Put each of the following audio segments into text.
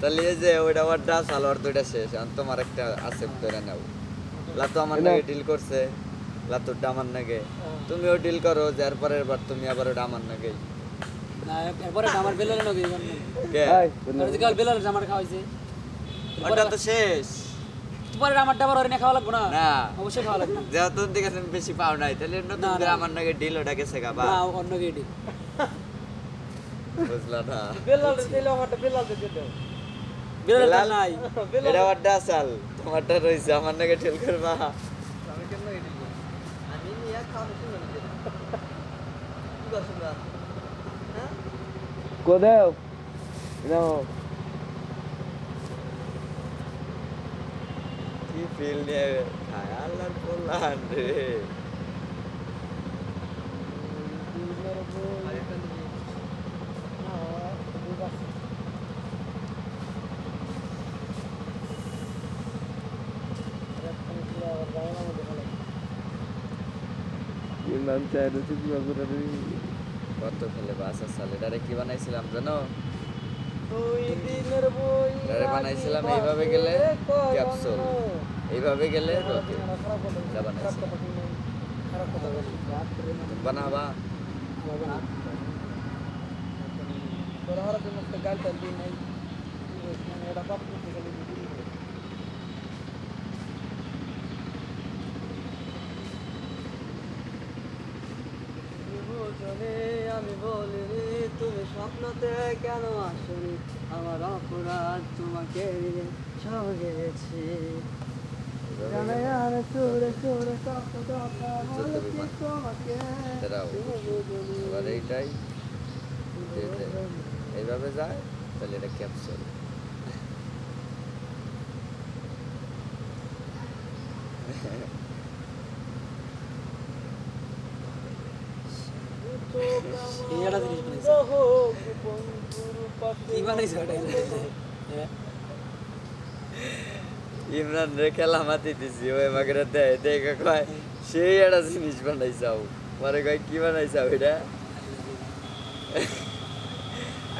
তাহলে এই যে ওইটা ওয়ারটা সালোয়ার দুইটা শেষ তোমার একটা আছে করে নাও। লাতু আমার নাগে ডিল করছে লাতুরটা আমার নাগে। তুমিও ডিল করো যার পরের বার তুমি আবার ওটা আমার নাগে না এরপরে আমার বেলালে নগে কে? কাল বেলালে আমার খাওয়াইছে। ওটা তো শেষ। তোমার ওরে খাওয়া লাগবে না? না। অবশ্যই খাওয়া লাগবে যেহেতু দিকে তুমি বেশি পাও নাই তাহলে নতুন না, করে আমার নাগে ডিল শেখাবা না অন্য গেটি বুঝলা না। বেলাল দিলে আমারটা দাও। বেলালে? নাই। এটা ওয়ারটা আসাল। তোমারটা রয়েছে আমার নাগে ডিল করবা। আমি কেন আমি নিয়ে খাওয়া হ্যাঁ কোথাও না কি ফিল নিয়ে খায় আল্লাহর বললাম রে। ইমান চাই রুচি দিবা করে কত ফেলে বাস আসাল এটারে কি বানাইছিলাম জানো? দুই দিনের বই এটারে বানাইছিলাম এইভাবে গেলে ক্যাপসুল। এইভাবে গেলে রোদে এটা বানাইছিলাম বানাবা। জন্য একটা গাল টাল দিই নাই। মানে এটা বাপ করতে গেলে দিদি বিভূষণে আমি বলিনি তুমি স্বপ্নতে কেন আসনি? আমার অপরাধ তোমাকে সঙ্গেছি। তুমি এইটাই এইভাবে যায় তাহলে এটা ক্যাপসুল এই একটা জিনিস বানাইছে কি বানাইছে ওটা হ্যাঁ ইমরান রে খেলা মাতি দিছি, ওই মাগরে দেয় দেখে কয় সেই একটা জিনিস বানাইছাও। পরে কয়, কি বানাইছাও এটা?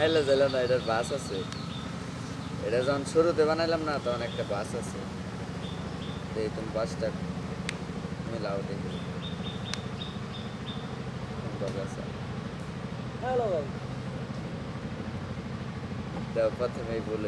আইলা যাইলা না, এটার বাস আছে। এটা যখন শুরুতে বানাইলাম না, তখন একটা বাস আছে। এই তুমি বাসটা মিলাও দেখি। বাস আছে। হ্যালো ভাই। প্রথমেই বলে